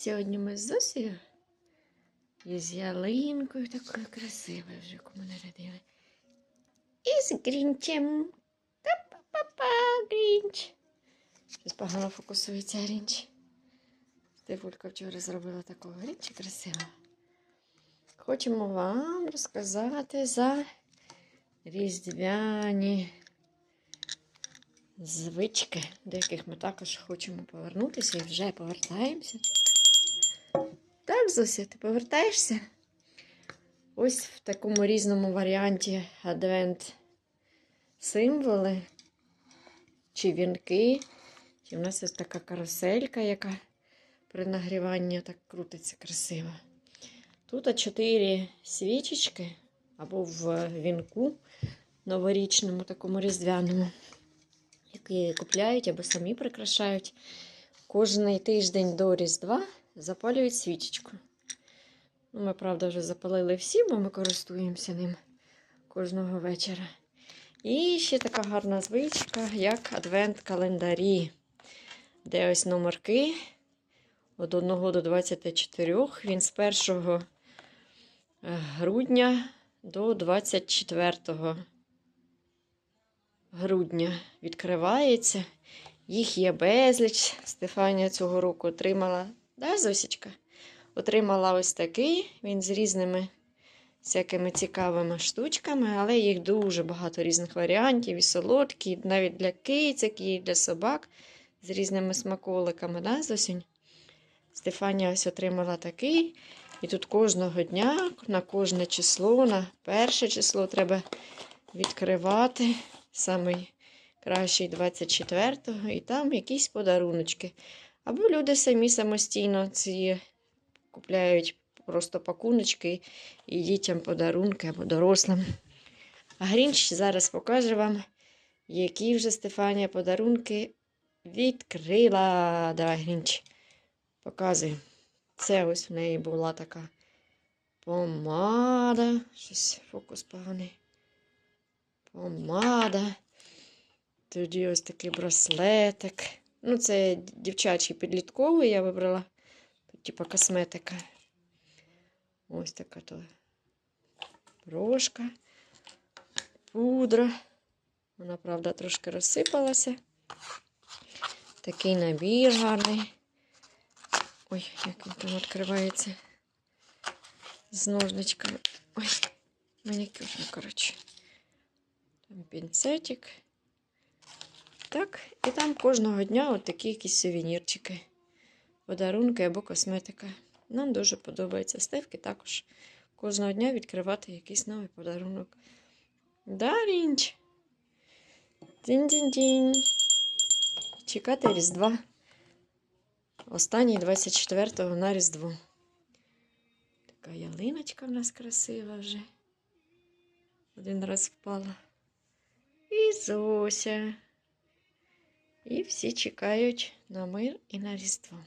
Сьогодні ми з Зосею і з ялинкою такою красивою вже кому нарядили. І з Грінчем. Та-па-па-па, Грінч. Щось погано фокусується Грінч. Стефулька вчора зробила такого Грінча красивого. Хочемо вам розказати за різдвяні звички, до яких ми також хочемо повернутися і вже повертаємося. Зося, ти повертаєшся? Ось в такому різному варіанті адвент символи чи вінки. І в нас ось така каруселька, яка при нагріванні так крутиться красиво. Тут чотири свічечки або в вінку новорічному, такому різдвяному, які купляють або самі прикрашають. Кожний тиждень до Різдва запалюють свічечку. Ну, Ми, правда, вже запалили всі, бо ми користуємося ним кожного вечора. І ще така гарна звичка, як адвент-календарі, де ось номерки від 1 до 24. Він з 1 грудня до 24 грудня відкривається. Їх є безліч. Стефанія цього року отримала, да, Зосічка? Отримала ось такий. Він з різними всякими цікавими штучками, але їх дуже багато різних варіантів. І солодкі, і навіть для кицик, і для собак з різними смаколиками, да, Зосінь? Стефанія ось отримала такий. І тут кожного дня, на кожне число, на перше число треба відкривати самий кращий 24-го, і там якісь подаруночки. Або люди самі самостійно ці купляють просто пакуночки і дітям подарунки або дорослим. А Грінч зараз покаже вам, які вже Стефанія подарунки відкрила. Давай, Грінч, показуй. Це ось в неї була така помада. Щось фокус поганий. Помада. Тоді ось такий браслетик. Ну, це дівчачий підлітковий я вибрала. Типу, косметика. Ось така то брошка, пудра. Вона, правда, трошки розсипалася. Такий набір гарний. Ой, як він там відкривається з ножничками. Ой, манікюрно, коротше. Там пінцетик. Так, і там кожного дня такі якісь сувенірчики, подарунки або косметика. Нам дуже подобається стевки також кожного дня відкривати якийсь новий подарунок. Да, Рінч? Дінь-дінь-дінь. Чекати Різдва. Останній 24-го на Різдво. Така ялиночка в нас красива вже. Один раз впала. І Зося. І всі чекають на мир і на Різдво.